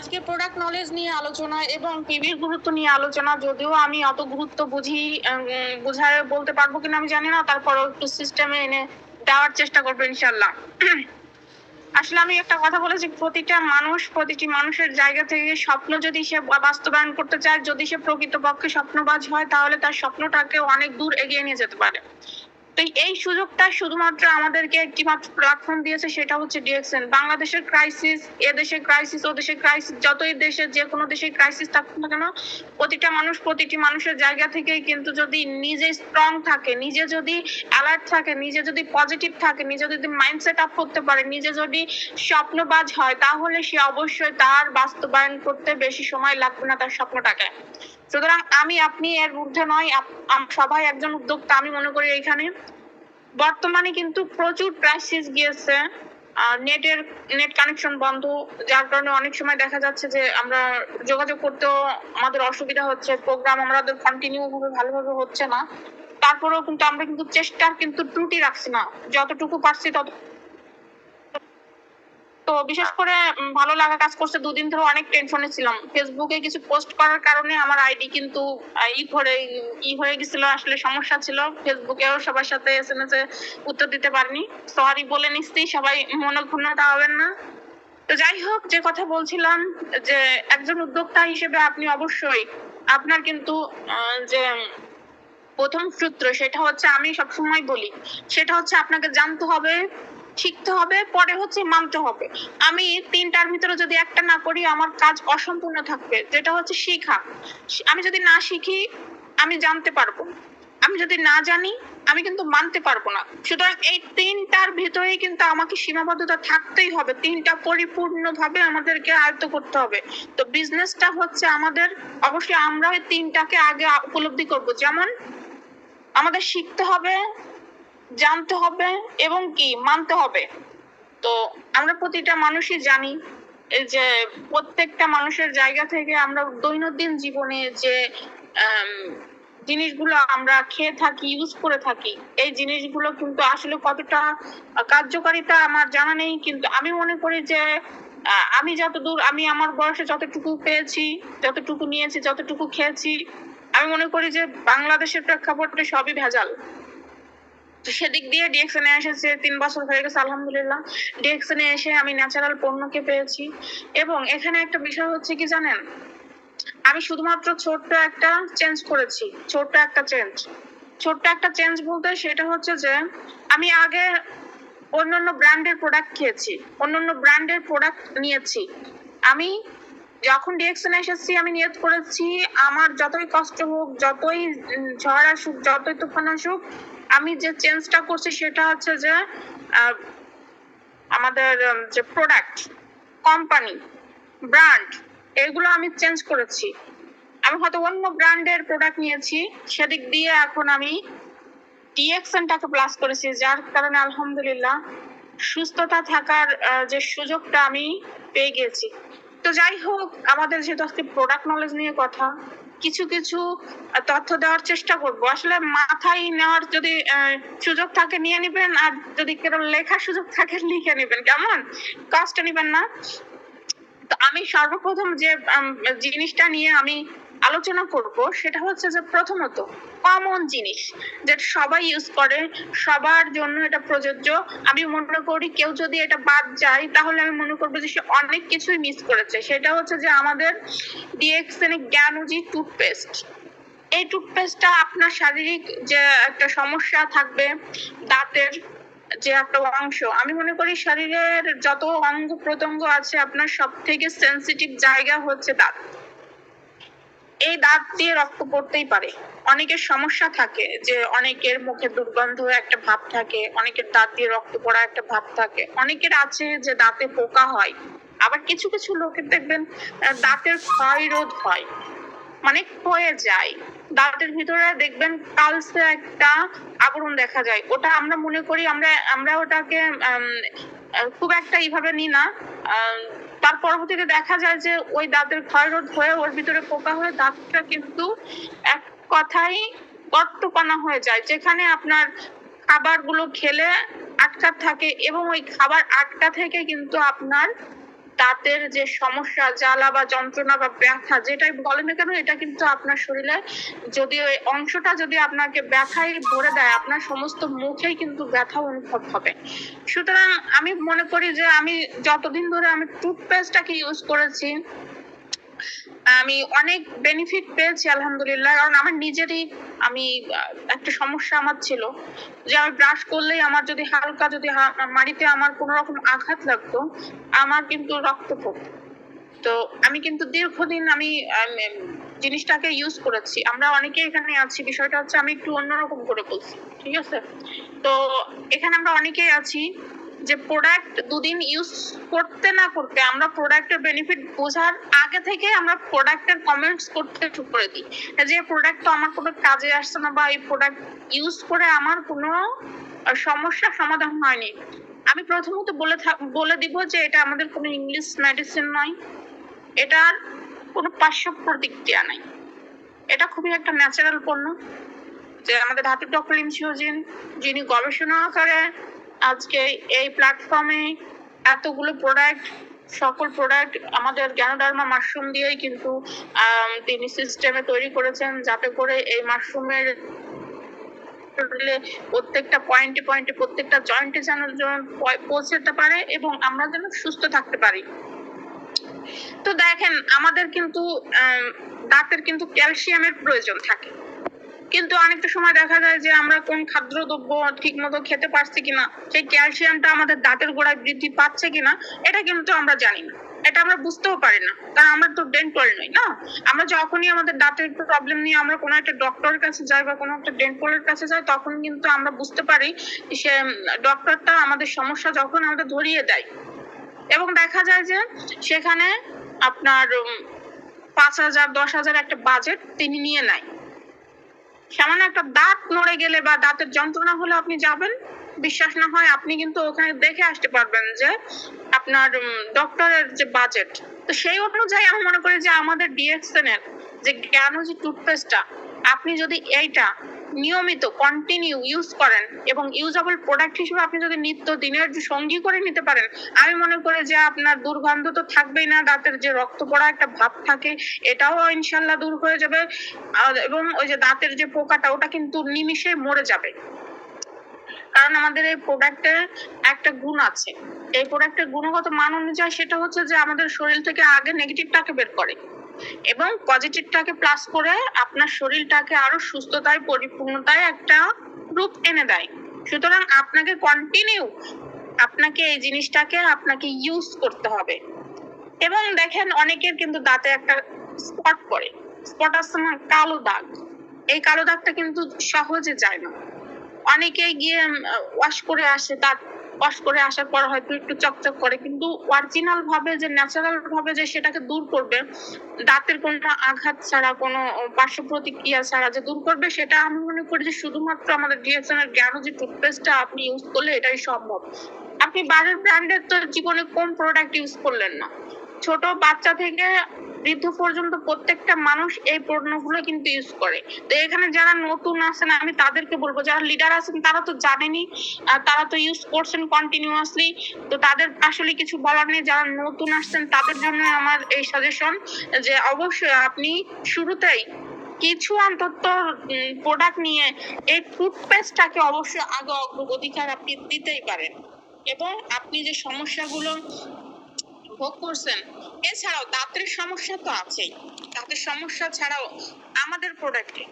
আজকে product knowledge নিয়ে আলোচনা এবং পিভির গুরুত্ব নিয়ে আলোচনা, যদিও আমি অত গুরুত্ব বুঝি বোঝায় বলতে পারব কিনা আমি জানি না, তারপরেও একটু সিস্টেমে এনে দেওয়ার চেষ্টা করব ইনশাল্লাহ আসলে আমি একটা কথা বলেছি, প্রতিটা মানুষ প্রতিটি মানুষের জায়গা থেকে স্বপ্ন যদি সে বাস্তবায়ন করতে চায়, যদি সে প্রকৃতপক্ষে স্বপ্নবাজ হয়, তাহলে তার স্বপ্নটাকে অনেক দূর এগিয়ে নিয়ে যেতে পারে। তো এই সুযোগটা শুধুমাত্র আমাদেরকে একটি মাত্র প্ল্যাটফর্ম দিয়েছে, সেটা হচ্ছে ডিএক্সএন বাংলাদেশের ক্রাইসিস দেশের ক্রাইসিস ও দেশের ক্রাইসিস যতই দেশে যে কোনো দেশের ক্রাইসিস থাকুক না কেন, প্রতিটা মানুষ প্রতিটি মানুষের জায়গা থেকে কিন্তু যদি নিজে স্ট্রং থাকে, নিজে যদি অ্যালার্ট থাকে, নিজে যদি পজিটিভ থাকে, নিজে যদি মাইন্ডসেট আপ করতে পারে, নিজে যদি স্বপ্নবাজ হয়, তাহলে সে অবশ্যই তার বাস্তবায়ন করতে বেশি সময় লাগবে না তার স্বপ্নটাকে। সুতরাং আমি, আপনি এর ঊর্ধ্বে নয় সবাই একজন উদ্যোক্তা, আমি মনে করি এখানে বর্তমানে কিন্তু প্রচুর ক্রাইসিস গিয়েছে। নেটের, নেট কানেকশন বন্ধ, যার কারণে অনেক সময় দেখা যাচ্ছে যে আমরা যোগাযোগ করতেও আমাদের অসুবিধা হচ্ছে প্রোগ্রাম আমাদের কন্টিনিউ ভাবে, ভালোভাবে হচ্ছে না। তারপরেও কিন্তু আমরা কিন্তু চেষ্টার কিন্তু ত্রুটি রাখছি না। যতটুকু পারছি তত তো বিশেষ করে ভালো লাগা কাজ করছে। দুদিন ধরে অনেক টেনশনে ছিলাম। ফেসবুকে কিছু পোস্ট করার কারণে আমার আইডি কিন্তু ই করে ই হয়ে গেছিল, আসলে সমস্যা ছিল। ফেসবুকেও সবার সাথে এস এম এস এ উত্তর দিতে পারিনি। সরি বলে নিচ্ছি, সবাই মনে ক্ষুণ্ণতা হবেন না। তো যাই হোক, যে কথা বলছিলাম, যে একজন উদ্যোক্তা হিসেবে আপনি অবশ্যই, আপনার কিন্তু যে প্রথম সূত্র, সেটা হচ্ছে আমি সবসময় বলি, সেটা হচ্ছে আপনাকে জানতে হবে শিখতে হবে, পরে হচ্ছে মানতে হবে। আমি তিনটার ভিতরে যদি একটা না করি, আমার কাজ অসম্পূর্ণ থাকবে, যেটা হচ্ছে শিখা। আমি যদি না শিখি, আমি জানতে পারব। আমি যদি না জানি, আমি কিন্তু মানতে পারব না। সুতরাং এই তিনটার ভিতরেই কিন্তু আমাকে সীমাবদ্ধতা থাকতেই হবে। তিনটা পরিপূর্ণভাবে আমাদেরকে আয়ত্ত করতে হবে। তো বিজনেসটা হচ্ছে আমাদের, অবশ্যই আমরা ওই তিনটাকে আগে উপলব্ধি করব। যেমন, আমাদের শিখতে হবে জানতে হবে এবং কি, মানতে হবে। তো আমরা প্রতিটা মানুষই জানি যে প্রত্যেকটা মানুষের জায়গা থেকে আমরা দৈনন্দিন জীবনে যে জিনিসগুলো আমরা খেয়ে থাকি ইউজ করে থাকি, এই জিনিসগুলো কিন্তু আসলে কতটা কার্যকারিতা আমার জানা নেই, কিন্তু আমি মনে করি যে আমি যতদূর, আমি আমার বয়সে যতটুকু পেয়েছি, যতটুকু নিয়েছি, যতটুকু খেয়েছি, আমি মনে করি যে বাংলাদেশের প্রেক্ষাপটে সবই ভেজাল। সেদিক দিয়ে ডিএক্সনে এসেছে, তিন বছর হয়ে গেছে, আলহামদুলিল্লাহ। ডিএক্সনে এসে আমি ন্যাচারাল পণ্যকে পেয়েছি। এবং এখানে একটা বিষয় হচ্ছে কি জানেন? আমি শুধুমাত্র ছোট্ট একটা চেঞ্জ করেছি, ছোট্ট একটা চেঞ্জ ছোট্ট একটা চেঞ্জ বলতে সেটা হচ্ছে যে, আমি আগে অন্যান্য ব্র্যান্ডের প্রোডাক্ট খেয়েছি, অন্যান্য ব্র্যান্ডের প্রোডাক্ট নিয়েছি। আমি যখন ডিএক্সনে এসেছি, আমি নিয়ত করেছি, আমার যতই কষ্ট হোক, যতই ঝড় আসুক, যতই তুফান আসুক আমি যে চেঞ্জটা করছি সেটা হচ্ছে যে আমাদের যে প্রোডাক্ট কোম্পানি ব্র্যান্ড এগুলো আমি চেঞ্জ করেছি। আমি হয়তো অন্য ব্র্যান্ডের প্রোডাক্ট নিয়েছি, সেদিক দিয়ে এখন আমি ডিএক্সএনটাকে প্লাস করেছি, যার কারণে আলহামদুলিল্লাহ সুস্থতা থাকার যে সুযোগটা আমি পেয়ে গেছি তো যাই হোক, আমাদের যেহেতু আজকে প্রোডাক্ট নলেজ নিয়ে কথা কিছু কিছু তথ্য দেওয়ার চেষ্টা করব। আসলে মাথায় নেওয়ার যদি সুযোগ থাকে নিয়ে নেবেন, আর যদি কেবল লেখার সুযোগ থাকে লিখে নেবেন। কেমন? কষ্ট নেবেন না। আমি সর্বপ্রথম যে জিনিসটা নিয়ে আমি আলোচনা করব সেটা হচ্ছে যে প্রথমত কমন জিনিস যেটা সবাই ইউজ করে, সবার জন্য এটা প্রযোজ্য। আমি মনে করি কেউ যদি এটা বাদ যায়, তাহলে আমি মনে করব যে সে অনেক কিছুই মিস করেছে। সেটা হচ্ছে যে আমাদের ডিএক্সএন জ্ঞানুজি টুথপেস্ট এই টুথপেস্টটা আপনার শারীরিক যে একটা সমস্যা থাকবে, দাঁতের যে একটা অংশ, আমি মনে করি শরীরের যত অঙ্গ প্রত্যঙ্গ আছে, আপনার সব থেকে সেন্সিটিভ জায়গা হচ্ছে দাঁত। এই দাঁত দিয়ে রক্ত পড়তেই পারে। অনেকের সমস্যা থাকে যে অনেকের মুখে দুর্গন্ধ একটা ভাব থাকে অনেকের দাঁত দিয়ে রক্ত পড়া একটা ভাব থাকে। অনেকের আছে যে দাঁতে পোকা হয়। আবার কিছু কিছু লোকের দেখবেন দাঁতের ক্ষয় রোধ হয়। মানে ক্ষয়ে যায়। দাঁতের ভিতরে দেখবেন কালসে একটা আবরণ দেখা যায়। ওটা আমরা মনে করি আমরা আমরা ওটাকে খুব একটা এইভাবে না। আহ, তার পরবর্তীতে দেখা যায় যে ওই দাঁতের ক্ষয়রোধ হয়ে ওর ভিতরে পোকা হয়ে দাঁতটা কিন্তু এক কথাই গর্তপানা হয়ে যায়, যেখানে আপনার খাবারগুলো খেলে আটকা থাকে এবং ওই খাবার আটকা থেকে কিন্তু আপনার দাঁতের যে সমস্যা, জ্বালা বা যন্ত্রণা বা ব্যথা, যেটাই বলেন না কেন, এটা কিন্তু আপনার শরীরে যদি ওই অংশটা যদি আপনাকে ব্যথায় ভরে দেয়, আপনার সমস্ত মুখেই কিন্তু ব্যথা অনুভব হবে। সুতরাং আমি মনে করি যে আমি যতদিন ধরে আমি টুথপেস্টটাকে ইউজ করেছি আমি অনেক বেনিফিট পেয়েছি, আলহামদুলিল্লাহ। কারণ আমার নিজেরই আমি একটা সমস্যা আমার ছিল যে আমি ব্রাশ করলেই আমার যদি হালকা যদি মাড়িতে আমার কোনো রকম আঘাত লাগতো, আমার কিন্তু রক্ত পড়তো। তো আমি কিন্তু দীর্ঘদিন আমি জিনিসটাকে ইউজ করেছি। আমরা অনেকে এখানে আছি, বিষয়টা হচ্ছে আমি একটু অন্যরকম করে বলছি, ঠিক আছে? তো এখানে আমরা অনেকেই আছি যে প্রোডাক্ট দুদিন ইউজ করতে না করতে আমরা প্রোডাক্টের বেনিফিট বোঝার আগে থেকে আমরা প্রোডাক্টের কমেন্টস করতে শুরু করে দিই। যে প্রোডাক্ট তো আমার কোনো কাজে আসছে না বা এই প্রোডাক্ট ইউজ করে আমার কোনো আহ, সমস্যার সমাধান হয়নি। আমি প্রথমত বলে বলে দিব যে এটা আমাদের কোনো ইংলিশ মেডিসিন নয়। এটার কোনো পার্শ্ব প্রতিক্রিয়া নাই। এটা খুবই একটা ন্যাচারাল পণ্য। যে আমাদের ধাতু ডক্টর ইমসিওজিন যিনি গবেষণা করে আজকে এই প্ল্যাটফর্মে এতগুলো প্রোডাক্ট সকল প্রোডাক্ট আমাদের জ্ঞানোডার্মা মাশরুম দিয়েই কিন্তু তিনি সিস্টেমে তৈরি করেছেন যাতে করে এই মাশরুমের প্রত্যেকটা পয়েন্টে পয়েন্টে প্রত্যেকটা জয়েন্টে যেন পৌঁছাতে পারে এবং আমরা যেন সুস্থ থাকতে পারি। তো দেখেন, আমাদের কিন্তু দাঁতের কিন্তু ক্যালসিয়ামের প্রয়োজন থাকে। কিন্তু অনেকটা সময় দেখা যায় যে আমরা কোন খাদ্যদ্রব্য ঠিক মতো খেতে পারছি কিনা, সেই ক্যালসিয়ামটা আমাদের দাঁতের গোড়ায় বৃদ্ধি পাচ্ছে কিনা, এটা কিন্তু আমরা জানি না। এটা আমরা বুঝতেও পারি না, কারণ আমরা তো ডেন্টাল নই, না? আমরা যখনই আমাদের দাঁতের প্রবলেম নিয়ে আমরা কোনো একটা ডক্টরের কাছে যাই বা কোনো একটা ডেন্টালের কাছে যাই, তখন কিন্তু আমরা বুঝতে পারি সে ডক্টরটা আমাদের সমস্যা যখন আমাদের ধরিয়ে দেয়। এবং দেখা যায় যে সেখানে আপনার পাঁচ হাজার, দশ হাজার একটা বাজেট তিনি নিয়ে নেয়। সামান্য একটা দাঁত নড়ে গেলে বা দাঁতের যন্ত্রণা হলে আপনি যাবেন। বিশ্বাস না হয় আপনি কিন্তু ওখানে দেখে আসতে পারবেন যে আপনার ডক্টরের যে বাজেট তো সেই অনুযায়ী আমি মনে করি যে আমাদের ডিএক্সএন এর যে জ্ঞান যে টুথপেস্টটা আপনি যদি এইটা নিয়মিত কন্টিনিউ ইউজ করেন এবং ইউজেবল প্রোডাক্ট হিসেবে আপনি যদি নিত্য দিনের সঙ্গী করে নিতে পারেন, আমি মনে করি যে আপনার দুর্গন্ধ তো থাকবেই না, দাঁতের যে রক্ত পড়া একটা ভাব থাকে, এটাও ইনশাল্লাহ দূর হয়ে যাবে। এবং ওই যে দাঁতের যে পোকাটা, ওটা কিন্তু নিমিষে মরে যাবে। কারণ আমাদের এই প্রোডাক্টের একটা গুণ আছে। এই প্রোডাক্টের গুণগত মান অনুযায়ী সেটা হচ্ছে যে আমাদের শরীর থেকে আগে নেগেটিভটাকে বের করে। এবং পজিটিভটাকে প্লাস করে আপনার শরীরটাকে আরও সুস্থতায়, পরিপূর্ণতায় একটা রূপ এনে দেয়। সুতরাং আপনাকে কন্টিনিউ আপনাকে এই জিনিসটাকে আপনাকে ইউজ করতে হবে। এবং দেখেন অনেকের কিন্তু দাঁতে একটা স্পট পড়ে। স্পট আসছে না, কালো দাগ। এই কালো দাগটা কিন্তু সহজে যায় না। অনেকেই গিয়ে ওয়াশ করে আসে দাঁত ওয়াশ করে আসার পর হয়তো একটু চকচক করে, কিন্তু অরিজিনাল ভাবে যে ন্যাচারাল ভাবে যে সেটাকে দূর করবে, দাঁতের কোনো আঘাত ছাড়া, কোনো পার্শ্ব প্রতিক্রিয়া ছাড়া যে দূর করবে, সেটা আমি মনে করি যে শুধুমাত্র আমাদের ডিএসএন এর জ্ঞান যে টুথপেস্টটা আপনি ইউজ করলে এটাই সম্ভব। আপনি বাইরের ব্র্যান্ডের তো জীবনে কোন প্রোডাক্ট ইউজ করলেন না। ছোট বাচ্চা থেকে বৃদ্ধ পর্যন্ত প্রত্যেকটা মানুষ এই পণ্যগুলো কিন্তু ইউজ করে। তো এখানে যারা নতুন আছেন, আমি তাদেরকে বলব, যারা লিডার আছেন, তারা তো জানেনই, আর তারা তো ইউজ করছেন কন্টিনিউয়াসলি তো তাদের আসলে কিছু বলার নেই, যারা নতুন আসছেন, তাদের জন্য আমার এই সাজেশন যে অবশ্যই আপনি শুরুতেই কিছু অন্তত প্রোডাক্ট নিয়ে এই টুথপেস্টটাকে অবশ্যই আগে অগ্রগতিকার আপনি দিতেই পারেন। এবং আপনি যে সমস্যাগুলো ভোগ করছেন। এছাড়াও দাঁতের সমস্যা তো আছেই। দাঁতের সমস্যা ছাড়াও আমাদের প্রোডাক্টে